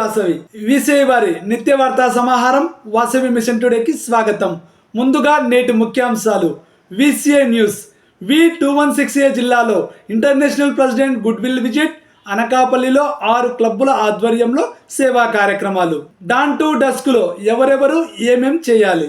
Vasavi. VCI వారి నిత్య వార్తా సమాహారం వాసవి మిషన్ టుడేకి స్వాగతం. ముందుగా నేటి ముఖ్యాంశాలు. VCI news. V two one six A జిల్లాలో international president good will visit అనకాపల్లిలో ఆరు క్లబ్బుల ఆధ్వర్యంలో సేవా కార్యక్రమాలు. డాన్ టు డస్క్లో ఎవరెవరు ఏమేం చేయాలి?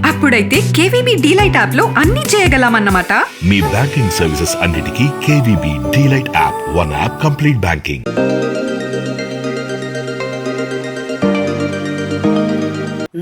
అప్పుడైతే కేవీబీ డీలైట్ యాప్లో అన్ని చేయగలమన్నమాట. మీ బ్యాంకింగ్ సర్వీసెస్ అన్నిటికీ KVB delight app one app complete banking.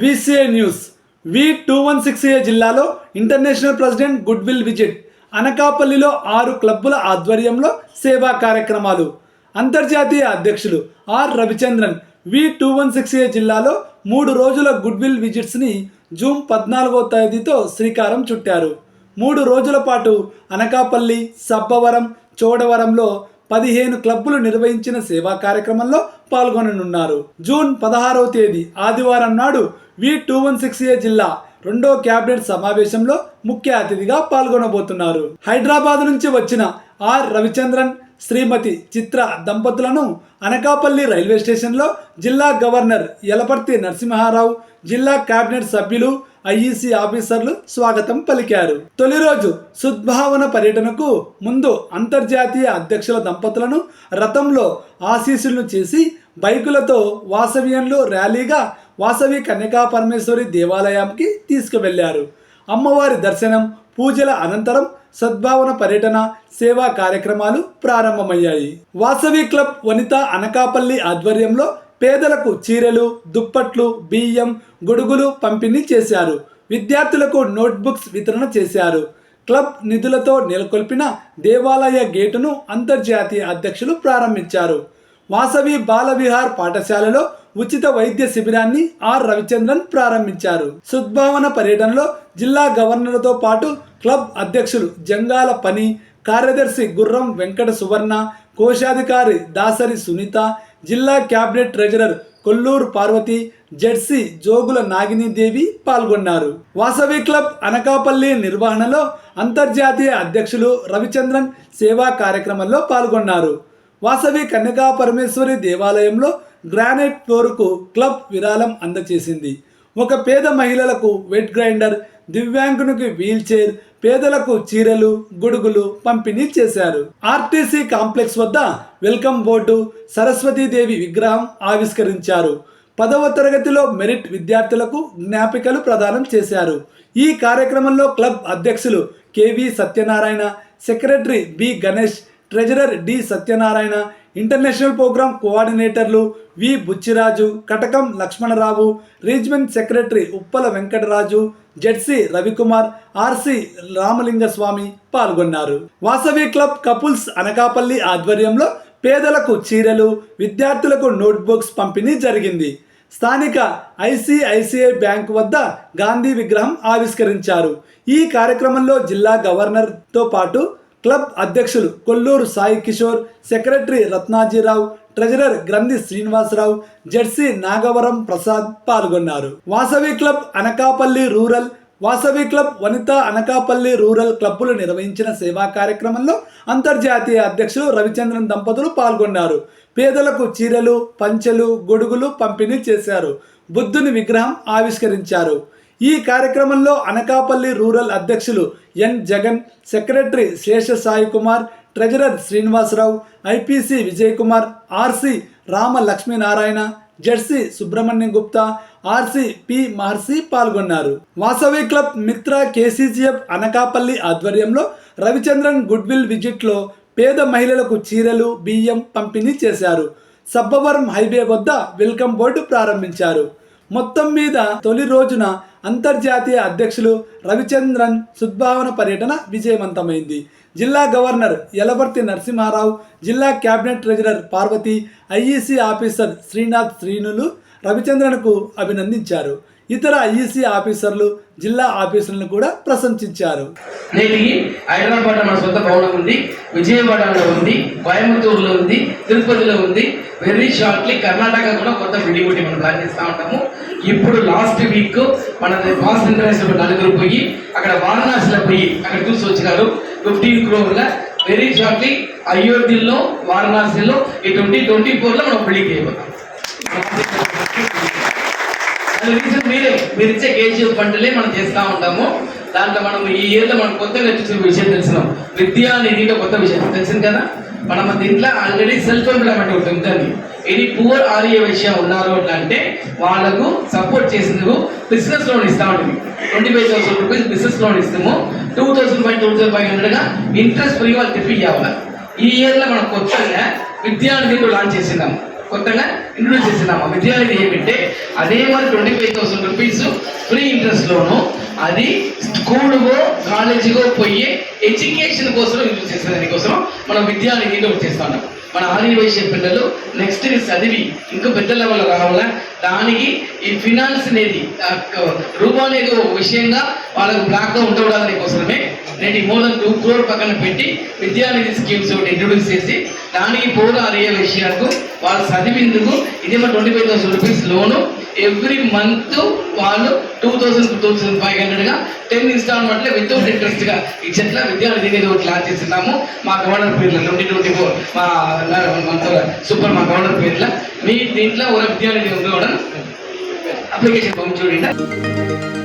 VCI news V two one six A జిల్లాలో international president good will visit. అనకాపల్లిలో ఆరు క్లబ్బుల ఆధ్వర్యంలో సేవా కార్యక్రమాలు. అంతర్జాతీయ అధ్యక్షులు R Ravichandran V two one six A జిల్లాలో మూడు రోజుల గుడ్ విల్ విజిట్స్ని జూన్ పద్నాలుగో తేదీతో శ్రీకారం చుట్టారు. మూడు రోజుల పాటు అనకాపల్లి సబ్బవరం చోడవరంలో పదిహేను క్లబ్బులు నిర్వహించిన సేవా కార్యక్రమంలో పాల్గొననున్నారు. జూన్ పదహారవ తేదీ ఆదివారం నాడు V two one six A జిల్లా రెండో కేబినెట్ సమావేశంలో ముఖ్య అతిథిగా పాల్గొనబోతున్నారు. హైదరాబాద్ నుంచి వచ్చిన ఆర్ రవిచంద్రన్ శ్రీమతి చిత్ర దంపతులను అనకాపల్లి రైల్వే స్టేషన్లో జిల్లా గవర్నర్ యలపర్తి నరసింహారావు జిల్లా కేబినెట్ సభ్యులు ఐఈసీ ఆఫీసర్లు స్వాగతం పలికారు. తొలి రోజు సుద్భావన పర్యటనకు ముందు అంతర్జాతీయ అధ్యక్షుల దంపతులను రథంలో ఆశీస్సులను చేసి బైకులతో వాసవ్యంలో ర్యాలీగా వాసవి కన్యకా పరమేశ్వరి దేవాలయానికి తీసుకువెళ్ళారు. అమ్మవారి దర్శనం పూజల అనంతరం సద్భావన పర్యటన సేవా కార్యక్రమాలు ప్రారంభమయ్యాయి. వాసవి క్లబ్ వనిత అనకాపల్లి ఆధ్వర్యంలో పేదలకు చీరలు దుప్పట్లు బియ్యం గొడుగులు పంపిణీ చేశారు. విద్యార్థులకు నోట్బుక్స్ వితరణ చేశారు. క్లబ్ నిధులతో నెలకొల్పిన దేవాలయ గేటును అంతర్జాతీయ అధ్యక్షులు ప్రారంభించారు. వాసవి బాలవిహార్ పాఠశాలలో ఉచిత వైద్య శిబిరాన్ని ఆర్ రవిచంద్రన్ ప్రారంభించారు. సద్భావన పర్యటనలో జిల్లా గవర్నర్తో పాటు క్లబ్ అధ్యక్షులు జంగాల పని కార్యదర్శి గుర్రం వెంకట సువర్ణ కోశాధికారి దాసరి సునీత జిల్లా cabinet treasurer Kolluru Parvathi ZC Jogula Naginidevi పాల్గొన్నారు. వాసవి క్లబ్ అనకాపల్లి నిర్వహణలో అంతర్జాతీయ అధ్యక్షులు రవిచంద్రన్ సేవా కార్యక్రమంలో పాల్గొన్నారు. వాసవి కన్యకా పరమేశ్వరి దేవాలయంలో గ్రానైట్ ఫ్లోర్కు క్లబ్ విరాళం అందచేసింది. ఒక పేద మహిళలకు వెట్ గ్రైండర్ దివ్యాంగునికి వీల్ చైర్ పేదలకు చీరలు గొడుగులు పంపిణీ చేశారు. ఆర్టీసీ కాంప్లెక్స్ వద్ద వెల్కమ్ బోర్డు సరస్వతీదేవి విగ్రహం ఆవిష్కరించారు. పదవ తరగతిలో మెరిట్ విద్యార్థులకు జ్ఞాపికలు ప్రదానం చేశారు. ఈ కార్యక్రమంలో క్లబ్ అధ్యక్షులు KV Satyanarayana secretary B Ganesh treasurer D Satyanarayana international programme కోఆర్డినేటర్లు V Buchiraju Katakam Lakshmanarao రీజ్మెంట్ secretary Uppala Venkataraju ZC Ravikumar RC Ramalingaswamy పాల్గొన్నారు. వాసవి క్లబ్ కపుల్స్ అనకాపల్లి ఆధ్వర్యంలో పేదలకు చీరలు విద్యార్థులకు నోట్బుక్స్ పంపిణీ జరిగింది. స్థానిక ఐసిఐసిఐ బ్యాంక్ వద్ద గాంధీ విగ్రహం ఆవిష్కరించారు. ఈ కార్యక్రమంలో జిల్లా గవర్నర్తో పాటు క్లబ్ అధ్యక్షులు Kolluru Sai Kishore secretary Ratnajirao treasurer Granthi Srinivasarao ZC Nagavaram Prasad పాల్గొన్నారు. Vasavi club Anakapalli rural Vasavi club Vanitha Anakapalli rural క్లబ్బులు నిర్వహించిన సేవా కార్యక్రమంలో అంతర్జాతీయ అధ్యక్షులు రవిచంద్రన్ దంపతులు పాల్గొన్నారు. పేదలకు చీరలు పంచెలు గొడుగులు పంపిణీ చేశారు. బుద్ధుని విగ్రహం ఆవిష్కరించారు. ఈ కార్యక్రమంలో అనకాపల్లి రూరల్ అధ్యక్షులు N Jagan secretary Sesha Sai Kumar treasurer Srinivasarao IPC Vijay Kumar RC Rama Lakshminarayana ZC Subrahmanyam Gupta RC P Maharshi పాల్గొన్నారు. వాసవి క్లబ్ మిత్ర కేసీజీఎఫ్ అనకాపల్లి ఆధ్వర్యంలో రవిచంద్రన్ గుడ్విల్ విజిట్లో పేద మహిళలకు చీరలు బియ్యం పంపిణీ చేశారు. సబ్బవరం హైవే వద్ద వెల్కమ్ బోర్డు ప్రారంభించారు. మొత్తం మీద తొలి రోజున అంతర్జాతీయ అధ్యక్షులు రవిచంద్రన్ సద్భావన పర్యటన విజయవంతమైంది. జిల్లా గవర్నర్ యలవర్తి నరసింహారావు జిల్లా cabinet treasurer Parvathi IEC officer Srinath శ్రీనులు రవిచంద్రన్కు అభినందించారు. ఇతర ఈసీ ఆఫీసర్లు జిల్లా ఆఫీసర్లను కూడా ప్రశంసించారు. నేటికి హైదరాబాద్ మన సొంత భవనం ఉంది విజయవాడలో ఉంది కోయంబత్తూరులో ఉంది తిరుపతిలో ఉంది. వెరీ షార్ట్లీ కర్ణాటక కూడా కొత్త బిల్డింగ్ ఒకటి మనం ప్లాన్ చేస్తూ ఉంటాము. ఇప్పుడు లాస్ట్ వీక్ మన బాస్ ఇంటర్నేషనల్ నలుగురు పోయి అక్కడ వారణాసిలో పోయి అక్కడ చూసి వచ్చినారు. ఫిఫ్టీన్ క్రోర్ల వెరీ షార్ట్లీ అయోధ్యలో వారణాసిలో ఈ ట్వంటీ ట్వంటీ ఫోర్లో మనం బిల్డింగ్ చేయబోతాం అది రీజన్ మీరే. మీరు ఇచ్చే కేజీఎఫ్ ఫండ్లే మనం చేస్తూ ఉంటాము. దాంట్లో మనం ఈ ఇయర్లో మనం కొత్తగా చూసిన విషయం తెలిసినాం. విద్యా నిధిలో కొత్త విషయం. తెలిసింది కదా? మనం దీంట్లో ఆల్రెడీ సెల్ఫ్ ఎంప్లాయ్మెంట్ ఒకటి ఉంటుంది ఎనీ పూర్ ఆర్య విషయం ఉన్నారు అట్లా అంటే వాళ్ళకు సపోర్ట్ చేసేందుకు బిజినెస్ లోన్ ఇస్తా ఉంటుంది twenty five thousand rupees business loan ఇస్తాము. Two thousand five two thousand five హండ్రెడ్గా interest free వాళ్ళు తిప్పి ఇవ్వాలి ఈ ఇయర్లో మనం కొత్తగా విద్యానిధి లాంచ్ చేసినాము. కొత్తగా ఇంట్రొడ్యూస్ చేసినాము విద్యాలయం ఏమిటంటే అదే మరి twenty five thousand rupees free interest loan అది స్కూలుగో కాలేజీగో పోయి ఎడ్యుకేషన్ కోసం యూజ్ చేసిన దానికోసం మనం విద్యానిధిలో చేస్తాం మన ఆర్య వయసు పిల్లలు నెక్స్ట్ చదివి ఇంకా పెద్ద లెవెల్ రావాలా? దానికి ఈ ఫినాన్స్ అనేది ఆ రూపా అనేది ఒక విషయంగా వాళ్ళకు బ్లాక్గా ఉండకూడదని కోసమే నేను మోర్ టూ క్రోర్ పక్కన పెట్టి విద్యానిధి స్కీమ్స్ ఒకటి ఇంట్రొడ్యూస్ చేసి దానికి పోరా అయ్యే విషయాలకు వాళ్ళు చదివిందుకు ఇది మా twenty five thousand rupees loan. Every month వాళ్ళు two thousand two thousand five హండ్రెడ్గా ten ఇన్స్టాల్మెంట్లో వితౌట్ ఇంట్రెస్ట్గా ఇచ్చేట్లా విద్యానిధి అనేది ఒకటి లాంచ్ చేస్తున్నాము. మా గవర్నర్ పేర్ల ట్వంటీ ట్వంటీ ఫోర్ మా సూపర్ మా గవర్నర్ పేర్ల. మీ దీంట్లో ఒక విద్యానిధి ఉంది కూడా అప్లికేషన్ పంపించుకోండి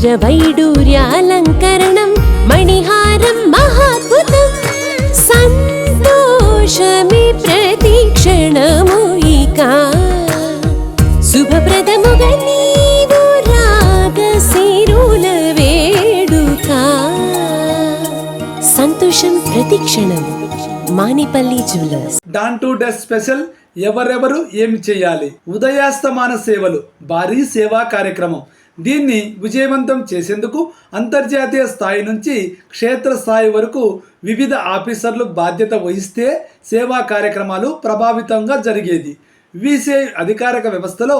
వజ్రవైడూర్యాలంకరణం మణిహారం మహాద్భుతం. సంతోషమి ప్రతిక్షణము ఇక. శుభప్రదముగా నీవు రాగశిరుల వేడుక. సంతోషం ప్రతిక్షణం Manipalli jewellers. Dawn to dusk special ఎవరెవరు ఏమి చేయాలి? ఉదయాస్తమాన సేవలు భారీ సేవా కార్యక్రమం. దీన్ని విజయవంతం చేసేందుకు అంతర్జాతీయ స్థాయి నుంచి క్షేత్ర స్థాయి వరకు వివిధ ఆఫీసర్లు బాధ్యత వహిస్తే సేవా కార్యక్రమాలు ప్రభావితంగా జరిగేది. విసిఐ అధికారిక వ్యవస్థలో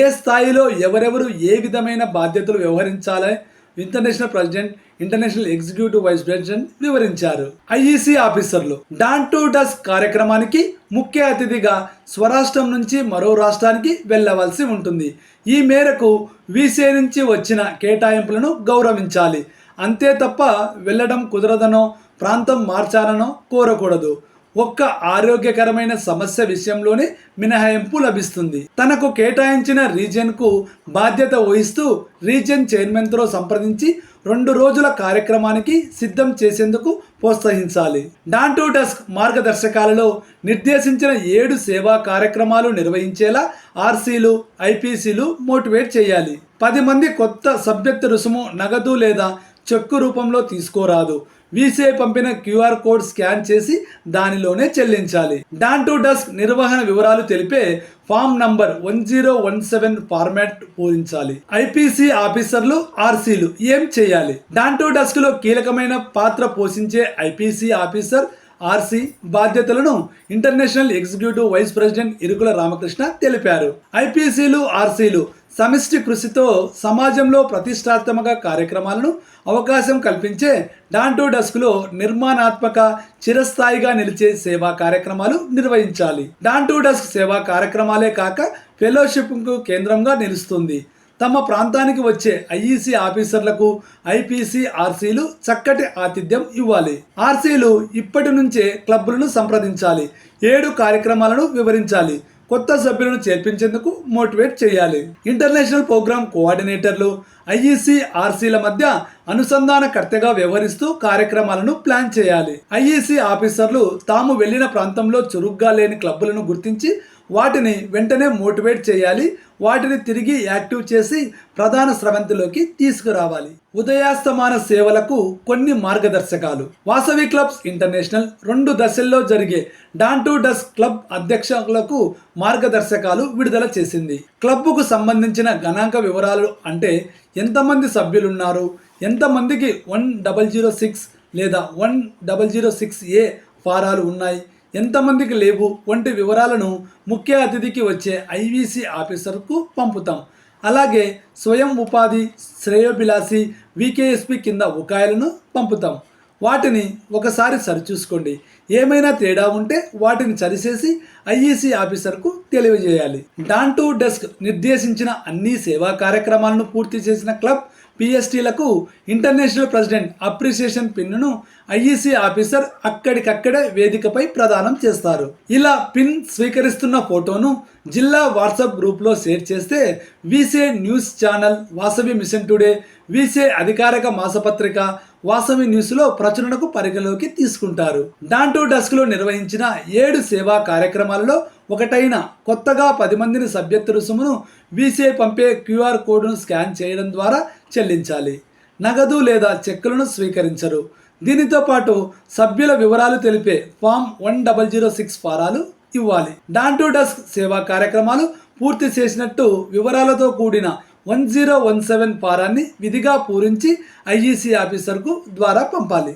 ఏ స్థాయిలో ఎవరెవరు ఏ విధమైన బాధ్యతలు వ్యవహరించాలి international president international executive vice president వివరించారు. ఐఈసీ ఆఫీసర్లు డాన్ టు డస్ కార్యక్రమానికి ముఖ్య అతిథిగా స్వరాష్ట్రం నుంచి మరో రాష్ట్రానికి వెళ్ళవలసి ఉంటుంది. ఈ మేరకు వీసీ నుంచి వచ్చిన కేటాయింపులను గౌరవించాలి. అంతే తప్ప వెళ్ళడం కుదరదనో ప్రాంతం మార్చాలనో కోరకూడదు. ఒక్క ఆరోగ్యకరమైన సమస్య విషయంలోనే మినహాయింపు లభిస్తుంది. తనకు కేటాయించిన రీజియన్కు బాధ్యత వహిస్తూ రీజియన్ చైర్మన్తో సంప్రదించి రెండు రోజుల కార్యక్రమానికి సిద్ధం చేసేందుకు ప్రోత్సహించాలి. డాన్ టు డస్క్ మార్గదర్శకాలలో నిర్దేశించిన ఏడు సేవా కార్యక్రమాలు నిర్వహించేలా ఆర్సీలు ఐపీసీలు మోటివేట్ చేయాలి. పది మంది కొత్త సభ్యత్వ రుసుము నగదు లేదా చెక్కు రూపంలో తీసుకోరాదు. వీసీఐ పంపిన క్యూఆర్ కోడ్ స్కాన్ చేసి దానిలోనే చెల్లించాలి. డాన్ టు డస్క్ నిర్వహణ వివరాలు తెలిపే form number one zero one seven format పూరించాలి ఐపీసీ ఆఫీసర్లు ఆర్సీలు ఏం చేయాలి? డాన్ టు డస్క్లో కీలకమైన పాత్ర పోషించే ఐపీసీ ఆఫీసర్ ఆర్సీ బాధ్యతలను international executive vice president Irukula Ramakrishna తెలిపారు. ఐపీసీలు ఆర్సీలు సమిష్టి కృషితో సమాజంలో ప్రతిష్టాత్మక కార్యక్రమాలను అవకాశం కల్పించే డాంటో డస్క్లో నిర్మాణాత్మక చిరస్థాయిగా నిలిచే సేవా కార్యక్రమాలు నిర్వహించాలి. డాంటో డస్క్ సేవా కార్యక్రమాలే కాక ఫెలోషిప్కు కేంద్రంగా నిలుస్తుంది. తమ ప్రాంతానికి వచ్చే ఐఈసీ ఆఫీసర్లకు ఐపీసీ ఆర్సీలు చక్కటి ఆతిథ్యం ఇవ్వాలి. ఆర్సీలు ఇప్పటి నుంచే క్లబ్లను సంప్రదించాలి. ఏడు కార్యక్రమాలను వివరించాలి. కొత్త సభ్యులను చేర్పించేందుకు మోటివేట్ చేయాలి. ఇంటర్నేషనల్ ప్రోగ్రామ్ కోఆర్డినేటర్లు ఐఈసీ ఆర్సీల మధ్య అనుసంధానకర్తగా వ్యవహరిస్తూ కార్యక్రమాలను ప్లాన్ చేయాలి. ఐఈసీ ఆఫీసర్లు తాము వెళ్ళిన ప్రాంతంలో చురుగ్గా లేని క్లబ్బులను గుర్తించి వాటిని వెంటనే మోటివేట్ చేయాలి వాటిని తిరిగి యాక్టివ్ చేసి ప్రధాన స్రవంతిలోకి తీసుకురావాలి. ఉదయాస్తమాన సేవలకు కొన్ని మార్గదర్శకాలు. వాసవి క్లబ్స్ ఇంటర్నేషనల్ రెండు దశల్లో జరిగే డాన్ టు డస్ క్లబ్ అధ్యక్షులకు మార్గదర్శకాలు విడుదల చేసింది. క్లబ్కు సంబంధించిన గణాంక వివరాలు అంటే ఎంతమంది సభ్యులున్నారు ఎంతమందికి వన్ డబల్ జీరో సిక్స్ లేదా one double zero six A ఫారాలు ఉన్నాయి ఎంతమందికి లేవు వంటి వివరాలను ముఖ్య అతిథికి వచ్చే ఐవీసీ ఆఫీసర్కు పంపుతాం. అలాగే స్వయం ఉపాధి శ్రేయోభిలాషి వికేఎస్పి కింద ఉకాయలను పంపుతాం. వాటిని ఒకసారి సరిచూసుకోండి. ఏమైనా తేడా ఉంటే వాటిని సరిచేసి ఐఈసీ ఆఫీసర్కు తెలియజేయాలి. డాన్ టు డెస్క్ నిర్దేశించిన అన్ని సేవా కార్యక్రమాలను పూర్తి చేసిన club పిఎస్టీలకు international president appreciation pin IEC officer అక్కడికక్కడే వేదికపై ప్రదానం చేస్తారు. ఇలా పిన్ స్వీకరిస్తున్న ఫోటోను జిల్లా వాట్సాప్ గ్రూప్లో షేర్ చేస్తే వీసే news channel Vasavi mission today వీసే అధికారిక మాసపత్రిక వాసవి న్యూస్లో ప్రచురణకు పరిగణలోకి తీసుకుంటారు. డాన్ డస్క్లో నిర్వహించిన ఏడు సేవా కార్యక్రమాల్లో ఒకటైన కొత్తగా పది మందిని సభ్యత్వ రుసుమును వీసే పంపే క్యూఆర్ కోడ్ను స్కాన్ చేయడం ద్వారా చెల్లించాలి. నగదు లేదా చెక్కులను స్వీకరించరు. దీనితో పాటు సభ్యుల వివరాలు తెలిపే form one double zero six ఫారాలు ఇవ్వాలి. డాన్ టు డస్క్ సేవా కార్యక్రమాలు పూర్తి చేసినట్టు వివరాలతో కూడిన వన్ జీరో వన్ సెవెన్ ఫారాన్ని విధిగా పూరించి ఐఈసీ ఆఫీసర్కు ద్వారా పంపాలి.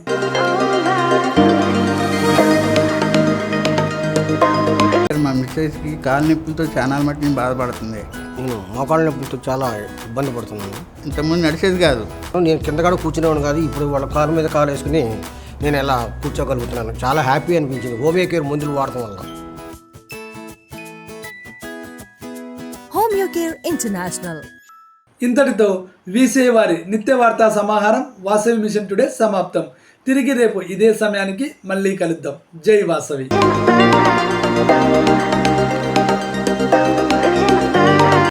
మిస్సెస్కి కాలు నొప్పులతో చాలా మట్టుని బాధపడుతుంది. నేను మోకాళ్ళ నొప్పులతో చాలా ఇబ్బంది పడుతున్నాను. ఇంతకుముందు నడిచేది కాదు. నేను కింద కూడా కూర్చునేవాడు కాదు ఇప్పుడు వాళ్ళ కారు మీద కాలు వేసుకుని నేను ఎలా కూర్చోగలుగుతున్నాను. చాలా హ్యాపీ అనిపించింది హోమియో కేర్ మందులు వాడటం వల్ల. Care International. ఇంతటితో వీసే వారి నిత్య వార్తా సమాహారం వాసవి మిషన్ టుడే సమాప్తం. తిరిగి రేపు ఇదే సమయానికి మళ్ళీ కలుద్దాం. జై వాసవి. Música